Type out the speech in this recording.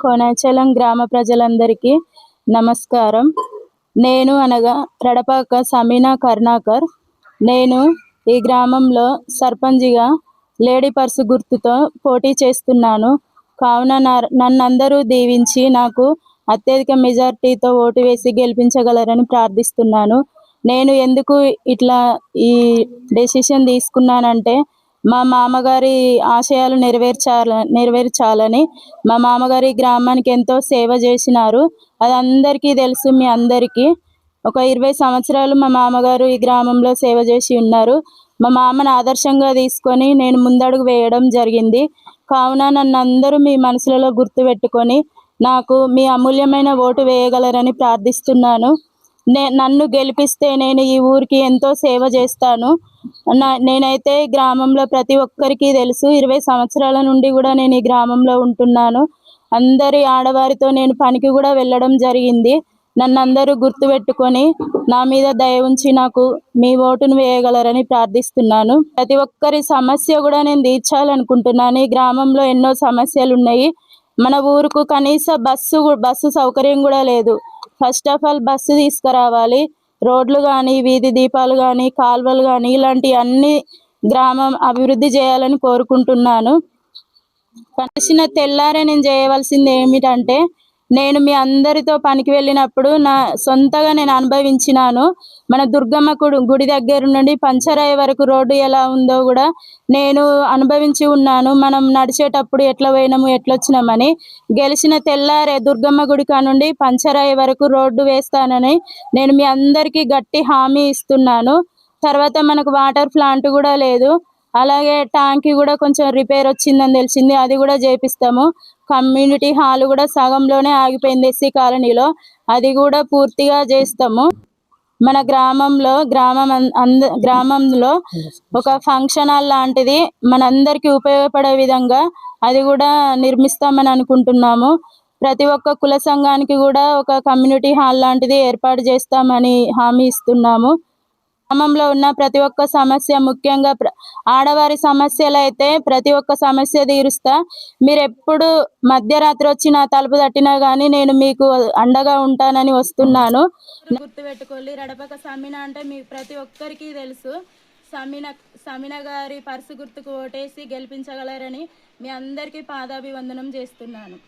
కోనాచలం గ్రామ ప్రజలందరికీ నమస్కారం. నేను అనగా రడపాక సమీనా కర్ణాకర్. నేను ఈ గ్రామంలో సర్పంచిగా లేడీ పర్సు గుర్తుతో పోటీ చేస్తున్నాను. కావున నా- నన్ను అందరూ దీవించి నాకు అత్యధిక మెజార్టీతో ఓటు వేసి గెలిపించగలరని ప్రార్థిస్తున్నాను. నేను ఎందుకు ఇట్లా ఈ డెసిషన్ తీసుకున్నానంటే మా మామగారి ఆశయాలు నెరవేర్చాల నెరవేర్చాలని మా మామగారి గ్రామానికి ఎంతో సేవ చేసినారు. అది అందరికీ తెలుసు మీ అందరికీ. ఒక ఇరవై సంవత్సరాలు మా మామగారు ఈ గ్రామంలో సేవ చేసి ఉన్నారు. మా మామను ఆదర్శంగా తీసుకొని నేను ముందడుగు వేయడం జరిగింది. కావున నన్ను అందరూ మీ మనసులలో గుర్తుపెట్టుకొని నాకు మీ అమూల్యమైన ఓటు వేయగలరని ప్రార్థిస్తున్నాను. నన్ను గెలిపిస్తే నేను ఈ ఊరికి ఎంతో సేవ చేస్తాను. నా నేనైతే గ్రామంలో ప్రతి ఒక్కరికి తెలుసు ఇరవై సంవత్సరాల నుండి కూడా నేను ఈ గ్రామంలో ఉంటున్నాను. అందరి ఆడవారితో నేను పనికి కూడా వెళ్ళడం జరిగింది. నన్ను అందరూ గుర్తుపెట్టుకొని నా మీద దయ ఉంచి నాకు మీ ఓటును వేయగలరని ప్రార్థిస్తున్నాను. ప్రతి ఒక్కరి సమస్య కూడా నేను తీర్చాలనుకుంటున్నాను. ఈ గ్రామంలో ఎన్నో సమస్యలు ఉన్నాయి మన ఊరుకు కనీస బస్సు బస్సు సౌకర్యం కూడా లేదు. ఫస్ట్ ఆఫ్ ఆల్ బస్సు తీసుకురావాలి. రోడ్లు కానీ వీధి దీపాలు కానీ కాలువలు కానీ ఇలాంటి అన్ని గ్రామం అభివృద్ధి చేయాలని కోరుకుంటున్నాను. కలిసిన తెల్లారే నేను చేయవలసింది ఏమిటంటే నేను మీ అందరితో పనికి వెళ్ళినప్పుడు నా సొంతగా నేను అనుభవించినాను. మన దుర్గమ్మ గుడి గుడి దగ్గర నుండి పంచరాయ వరకు రోడ్డు ఎలా ఉందో కూడా నేను అనుభవించి ఉన్నాను. మనం నడిచేటప్పుడు ఎట్లా పోయినాము ఎట్లొచ్చినామని. గెలిచిన తెల్లారే దుర్గమ్మ గుడి కా నుండి పంచరాయి వరకు రోడ్డు వేస్తానని నేను మీ అందరికీ గట్టి హామీ ఇస్తున్నాను. తర్వాత మనకు వాటర్ ప్లాంట్ కూడా లేదు. అలాగే ట్యాంక్ కూడా కొంచెం రిపేర్ వచ్చిందని తెలిసింది. అది కూడా చేపిస్తాము. కమ్యూనిటీ హాల్ కూడా సగంలోనే ఆగిపోయింది ఎస్సీ కాలనీలో. అది కూడా పూర్తిగా చేస్తాము. మన గ్రామంలో గ్రామం అంద గ్రామంలో ఒక ఫంక్షన్ హాల్ లాంటిది మనందరికీ ఉపయోగపడే విధంగా అది కూడా నిర్మిస్తామని అనుకుంటున్నాము. ప్రతి ఒక్క కుల సంఘానికి కూడా ఒక కమ్యూనిటీ హాల్ లాంటిది ఏర్పాటు చేస్తామని హామీ ఇస్తున్నాము. గ్రామంలో ఉన్న ప్రతి ఒక్క సమస్య ముఖ్యంగా ఆడవారి సమస్యలు అయితే ప్రతి ఒక్క సమస్య తీరుస్తా. మీరు ఎప్పుడు మధ్యరాత్రి వచ్చి నా తలుపు తట్టినా కానీ నేను మీకు అండగా ఉంటానని వస్తున్నాను. గుర్తుపెట్టుకోవాలి రడపక సమీన అంటే మీ ప్రతి ఒక్కరికి తెలుసు. సమీన సమీన గారి పర్సు గుర్తుకు ఓటేసి గెలిపించగలరని మీ అందరికీ పాదాభివందనం చేస్తున్నాను.